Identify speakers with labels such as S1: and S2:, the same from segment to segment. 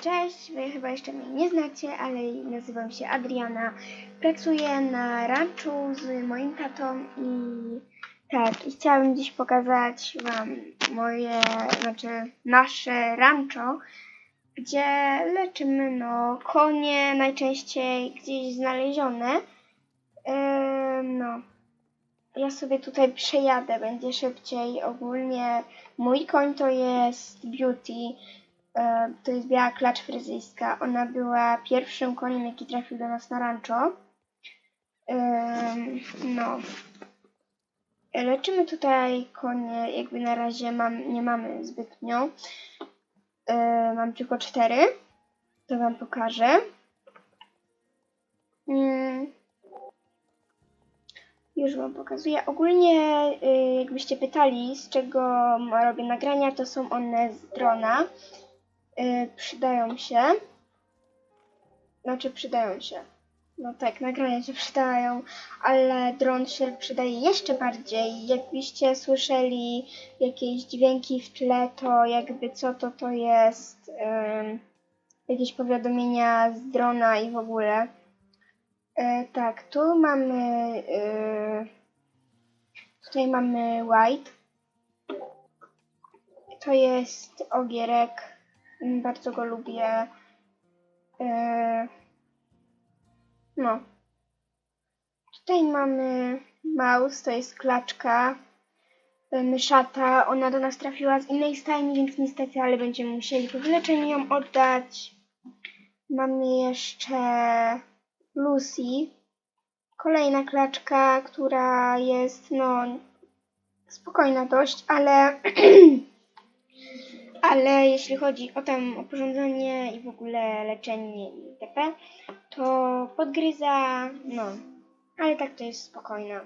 S1: Cześć, wy chyba jeszcze mnie nie znacie, ale nazywam się Adriana. Pracuję na ranczu z moim tatą i tak, i chciałabym dziś pokazać wam moje, znaczy nasze rancho, gdzie leczymy no konie najczęściej gdzieś znalezione. Ym, no, ja sobie tutaj przejadę, będzie szybciej. Ogólnie mój koń to jest Beauty. E, To jest biała klacz fryzyjska. Ona była pierwszym koniem, jaki trafił do nas na rancho. No. Leczymy tutaj konie, jakby na razie mam, nie mamy zbytnio. E, Mam tylko cztery. To wam pokażę. Mm. Już wam pokazuję. Ogólnie, y, jakbyście pytali, z czego robię nagrania, to są one z drona. Y, przydają się. Znaczy, przydają się. No tak, nagrania się przydają, ale dron się przydaje jeszcze bardziej. Jakbyście słyszeli jakieś dźwięki w tle, to jakby co to to jest, ym, jakieś powiadomienia z drona i w ogóle. E, tak, tu mamy. E, tutaj mamy white. To jest ogierek. Bardzo go lubię. E, no. Tutaj mamy mouse, to jest klaczka. e, Myszata. Ona do nas trafiła z innej stajni, więc niestety, ale będziemy musieli po wyleczeniu ją oddać. Mamy jeszcze Lucy. Kolejna klaczka, która jest no spokojna dość, ale ale jeśli chodzi o tam oporządzenie i w ogóle leczenie itp., to podgryza, no, ale tak to jest spokojna.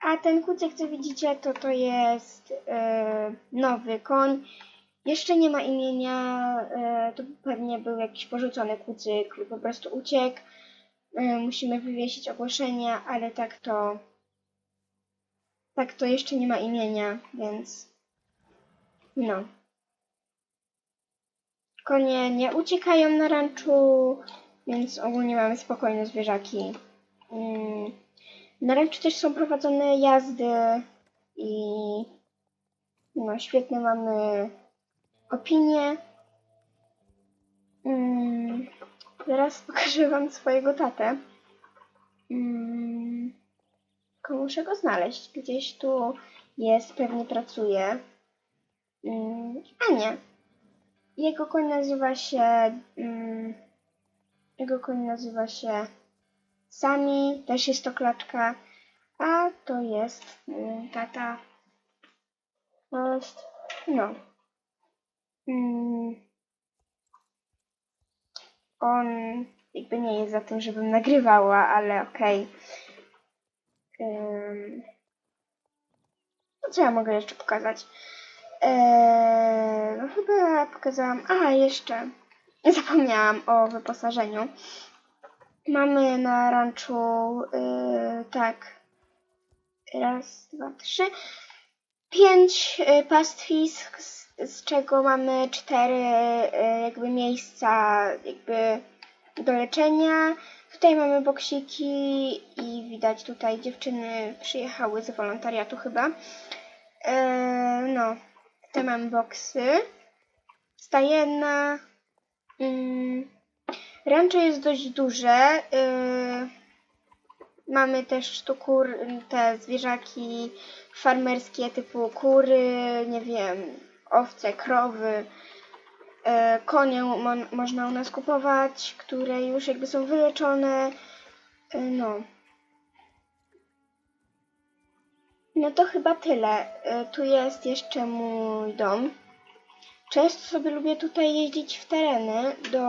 S1: A ten kucyk, co widzicie, to to jest e, nowy koń. Jeszcze nie ma imienia, e, to pewnie był jakiś porzucony kucyk lub po prostu uciekł. E, musimy wywiesić ogłoszenia, ale tak to tak to jeszcze nie ma imienia, więc no. Konie nie uciekają na ranczu, więc ogólnie mamy spokojne zwierzaki. Mm, Na ranczu też są prowadzone jazdy i no świetne mamy opinie. Mm, Teraz pokażę wam swojego tatę. Mm, tylko muszę go znaleźć. Gdzieś tu jest, pewnie pracuje. A nie. Jego koń nazywa się. Mm, jego koń nazywa się Sami. Też jest to klaczka. A to jest mm, tata. To jest. No. Mm, on jakby nie jest za tym, żebym nagrywała, ale okej. Ym, No co ja mogę jeszcze pokazać? Eee, no chyba pokazałam. A, jeszcze. Zapomniałam o wyposażeniu. Mamy na ranczu yy, tak. Raz, dwa, trzy. Pięć y, pastwisk, z, z czego mamy cztery y, jakby miejsca jakby do leczenia. Tutaj mamy boksiki i widać tutaj dziewczyny przyjechały z wolontariatu chyba. Eee, no, tutaj mamy boksy. Stajenna. Mm, jest dość duże. Yy, mamy też tu kur, te zwierzaki farmerskie typu kury, nie wiem, owce, krowy. E, konie mon, można u nas kupować, które już jakby są wyleczone. E, no. No to chyba tyle. E, tu jest jeszcze mój dom. Często sobie lubię tutaj jeździć w tereny do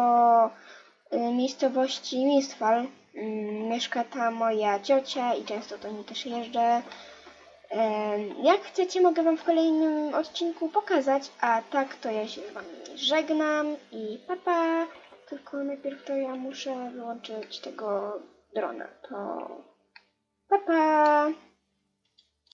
S1: e, miejscowości Mistfal. Mm, Mieszka tam moja ciocia i często do niej też jeżdżę. Em, Jak chcecie, mogę Wam w kolejnym odcinku pokazać, a tak to ja się z Wami żegnam i papa. Tylko najpierw to ja muszę wyłączyć tego drona. To papa.